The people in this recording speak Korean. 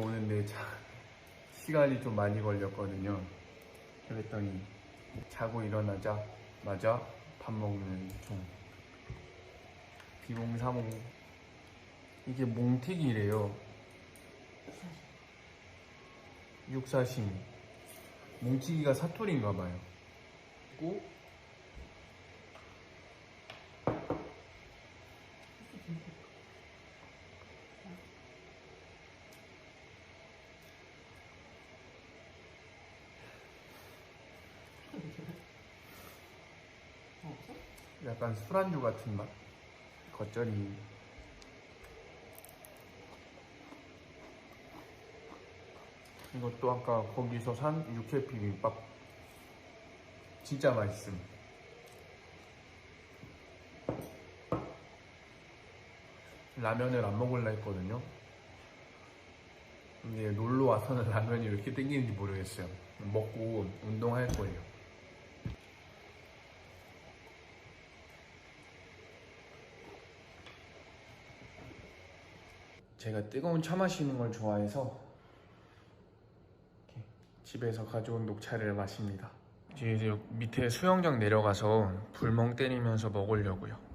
오는데 자, 시간이 좀 많이 걸렸거든요. 그랬더니 자고 일어나자마자 밥 먹는 중. 비몽사몽. 이게 몽튀기래요. 육사심. 몽튀기가 사투리인가 봐요. 그리고 약간 술안주 같은 맛? 겉절이. 이것도 아까 거기서 산 육회 비빔밥. 진짜 맛있음. 라면을 안 먹을라 했거든요. 근데 놀러 와서는 라면이 왜 이렇게 땡기는지 모르겠어요. 먹고 운동할 거예요. 제가 뜨거운 차 마시는 걸 좋아해서 집에서 가져온 녹차를 마십니다. 이제 밑에 수영장 내려가서 불멍 때리면서 먹으려고요.